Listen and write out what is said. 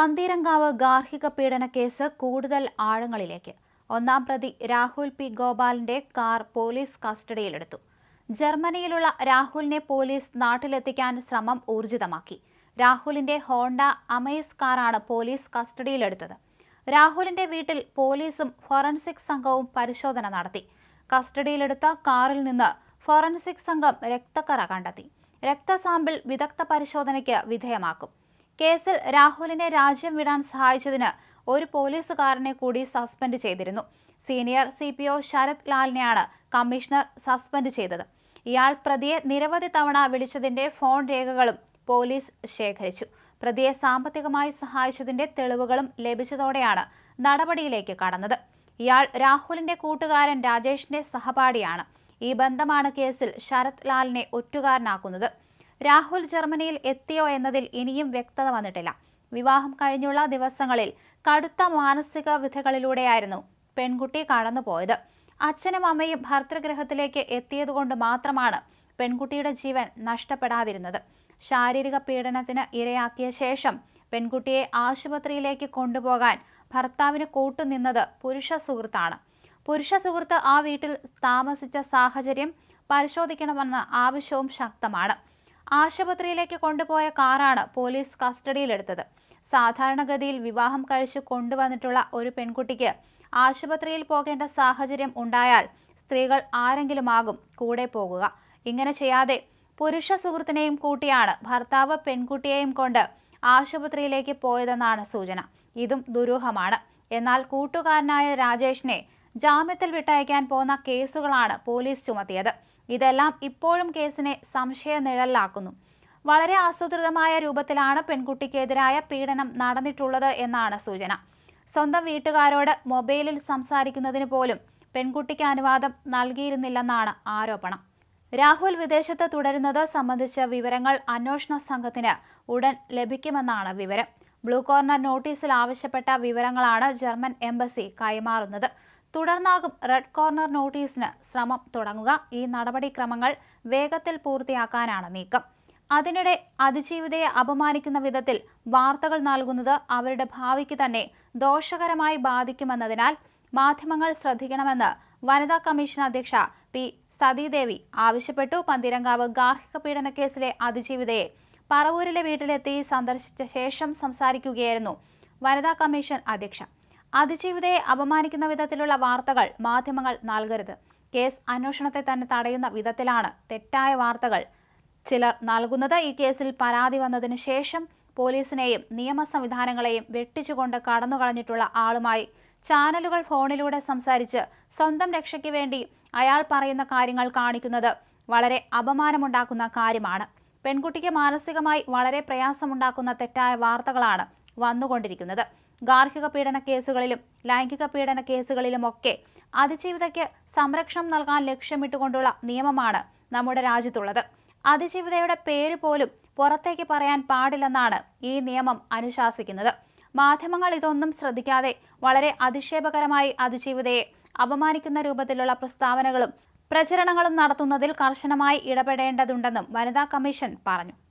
പന്തീരങ്കാവ് ഗാർഹിക പീഡന കേസ് കൂടുതൽ ആഴങ്ങളിലേക്ക്. ഒന്നാം പ്രതി രാഹുൽ പി. ഗോപാലിന്റെ കാർ പോലീസ് കസ്റ്റഡിയിലെടുത്തു. ജർമ്മനിയിലുള്ള രാഹുലിനെ പോലീസ് നാട്ടിലെത്തിക്കാൻ ശ്രമം ഊർജിതമാക്കി. രാഹുലിന്റെ ഹോണ്ട അമേസ് കാറാണ് പോലീസ് കസ്റ്റഡിയിലെടുത്തത്. രാഹുലിന്റെ വീട്ടിൽ പോലീസും ഫോറൻസിക് സംഘവും പരിശോധന നടത്തി. കസ്റ്റഡിയിലെടുത്ത കാറിൽ നിന്ന് ഫോറൻസിക് സംഘം രക്തക്കറ കണ്ടെത്തി. രക്തസാമ്പിൾ വിദഗ്ധ പരിശോധനയ്ക്ക് വിധേയമാക്കും. കേസിൽ രാഹുലിനെ രാജ്യം വിടാൻ സഹായിച്ചതിന് ഒരു പോലീസുകാരനെ കൂടി സസ്പെൻഡ് ചെയ്തിരുന്നു. Senior C P O Sarath ലാലിനെയാണ് commissioner suspend ചെയ്തത്. ഇയാൾ പ്രതിയെ നിരവധി തവണ വിളിച്ചതിന്റെ ഫോൺ രേഖകളും പോലീസ് ശേഖരിച്ചു. പ്രതിയെ സാമ്പത്തികമായി സഹായിച്ചതിന്റെ തെളിവുകളും ലഭിച്ചതോടെയാണ് നടപടിയിലേക്ക് കടന്നത്. ഇയാൾ രാഹുലിന്റെ കൂട്ടുകാരൻ രാജേഷിന്റെ സഹപാഠിയാണ്. ഈ ബന്ധമാണ് കേസിൽ ശരത് ലാലിനെ ഒറ്റുകാരനാക്കുന്നത്. രാഹുൽ ജർമ്മനിയിൽ എത്തിയോ എന്നതിൽ ഇനിയും വ്യക്തത വന്നിട്ടില്ല. വിവാഹം കഴിഞ്ഞുള്ള ദിവസങ്ങളിൽ കടുത്ത മാനസിക വിധകളിലൂടെയായിരുന്നു പെൺകുട്ടി കടന്നുപോയത്. അച്ഛനും അമ്മയും ഭർത്തൃഗ്രഹത്തിലേക്ക് എത്തിയതുകൊണ്ട് മാത്രമാണ് പെൺകുട്ടിയുടെ ജീവൻ നഷ്ടപ്പെടാതിരുന്നത്. ശാരീരിക പീഡനത്തിന് ഇരയാക്കിയ ശേഷം പെൺകുട്ടിയെ ആശുപത്രിയിലേക്ക് കൊണ്ടുപോകാൻ ഭർത്താവിന് കൂട്ടുനിന്നത് പുരുഷ സുഹൃത്താണ്. പുരുഷ സുഹൃത്ത് ആ വീട്ടിൽ താമസിച്ച സാഹചര്യം പരിശോധിക്കണമെന്ന ആവശ്യവും ശക്തമാണ്. ആശുപത്രിയിലേക്ക് കൊണ്ടുപോയ കാറാണ് പോലീസ് കസ്റ്റഡിയിലെടുത്തത്. സാധാരണഗതിയിൽ വിവാഹം കഴിച്ച് കൊണ്ടുവന്നിട്ടുള്ള ഒരു പെൺകുട്ടിക്ക് ആശുപത്രിയിൽ പോകേണ്ട സാഹചര്യം ഉണ്ടായാൽ സ്ത്രീകൾ ആരെങ്കിലുമാകും കൂടെ പോകുക. ഇങ്ങനെ ചെയ്യാതെ പുരുഷ സുഹൃത്തിനെയും കൂട്ടിയാണ് ഭർത്താവ് പെൺകുട്ടിയെയും കൊണ്ട് ആശുപത്രിയിലേക്ക് പോയതെന്നാണ് സൂചന. ഇതും ദുരൂഹമാണ്. എന്നാൽ കൂട്ടുകാരനായ രാജേഷിനെ ജാമ്യത്തിൽ വിട്ടയക്കാൻ പോന്ന കേസുകളാണ് പോലീസ് ചുമത്തിയത്. ഇതെല്ലാം ഇപ്പോഴും കേസിനെ സംശയ നിഴലിലാക്കുന്നു വളരെ ആസൂത്രിതമായ രൂപത്തിലാണ് പെൺകുട്ടിക്കെതിരായ പീഡനം നടന്നിട്ടുള്ളത് എന്നാണ് സൂചന. സ്വന്തം വീട്ടുകാരോട് മൊബൈലിൽ സംസാരിക്കുന്നതിന് പോലും പെൺകുട്ടിക്ക് അനുവാദം നൽകിയിരുന്നില്ലെന്നാണ് ആരോപണം. രാഹുൽ വിദേശത്ത് തുടരുന്നത് സംബന്ധിച്ച വിവരങ്ങൾ അന്വേഷണ സംഘത്തിന് ഉടൻ ലഭിക്കുമെന്നാണ് വിവരം. ബ്ലൂ കോർണർ നോട്ടീസിൽ ആവശ്യപ്പെട്ട വിവരങ്ങളാണ് ജർമ്മൻ എംബസി കൈമാറുന്നത്. തുടർന്നാകും റെഡ് കോർണർ നോട്ടീസിന് ശ്രമം തുടങ്ങുക. ഈ നടപടിക്രമങ്ങൾ വേഗത്തിൽ പൂർത്തിയാക്കാനാണ് നീക്കം. അതിനിടെ അതിജീവിതയെ അപമാനിക്കുന്ന വിധത്തിൽ വാർത്തകൾ നൽകുന്നത് അവരുടെ ഭാവിക്ക് തന്നെ ദോഷകരമായി ബാധിക്കുമെന്നതിനാൽ മാധ്യമങ്ങൾ ശ്രദ്ധിക്കണമെന്ന് വനിതാ കമ്മീഷൻ അധ്യക്ഷ പി സതീദേവി ആവശ്യപ്പെട്ടു. പന്തിരങ്കാവ് ഗാർഹിക പീഡന കേസിലെ അതിജീവിതയെ പറവൂരിലെ വീട്ടിലെത്തി സന്ദർശിച്ച ശേഷം സംസാരിക്കുകയായിരുന്നു വനിതാ കമ്മീഷൻ അധ്യക്ഷ. അതിജീവിതയെ അപമാനിക്കുന്ന വിധത്തിലുള്ള വാർത്തകൾ മാധ്യമങ്ങൾ നൽകരുത്. കേസ് അന്വേഷണത്തെ തന്നെ തടയുന്ന വിധത്തിലാണ് തെറ്റായ വാർത്തകൾ ചിലർ നൽകുന്നത്. ഈ കേസിൽ പരാതി വന്നതിന് ശേഷം പോലീസിനെയും നിയമ സംവിധാനങ്ങളെയും വെട്ടിച്ചുകൊണ്ട് കടന്നുകളഞ്ഞിട്ടുള്ള ആളുമായി ചാനലുകൾ ഫോണിലൂടെ സംസാരിച്ച് സ്വന്തം രക്ഷയ്ക്ക് വേണ്ടി അയാൾ പറയുന്ന കാര്യങ്ങൾ കാണിക്കുന്നത് വളരെ അപമാനമുണ്ടാക്കുന്ന കാര്യമാണ്. പെൺകുട്ടിക്ക് മാനസികമായി വളരെ പ്രയാസമുണ്ടാക്കുന്ന തെറ്റായ വാർത്തകളാണ് വന്നുകൊണ്ടിരിക്കുന്നത്. ഗാർഹിക പീഡന കേസുകളിലും ലൈംഗിക പീഡന കേസുകളിലുമൊക്കെ അതിജീവിതയ്ക്ക് സംരക്ഷണം നൽകാൻ ലക്ഷ്യമിട്ടുകൊണ്ടുള്ള നിയമമാണ് നമ്മുടെ രാജ്യത്തുള്ളത്. അതിജീവിതയുടെ പേര് പോലും പുറത്തേക്ക് പറയാൻ പാടില്ലെന്നാണ് ഈ നിയമം അനുശാസിക്കുന്നത്. മാധ്യമങ്ങൾ ഇതൊന്നും ശ്രദ്ധിക്കാതെ വളരെ അധിക്ഷേപകരമായി അതിജീവിതയെ അപമാനിക്കുന്ന രൂപത്തിലുള്ള പ്രസ്താവനകളും പ്രചരണങ്ങളും നടത്തുന്നതിൽ കർശനമായി ഇടപെടേണ്ടതുണ്ടെന്നും വനിതാ കമ്മീഷൻ പറഞ്ഞു.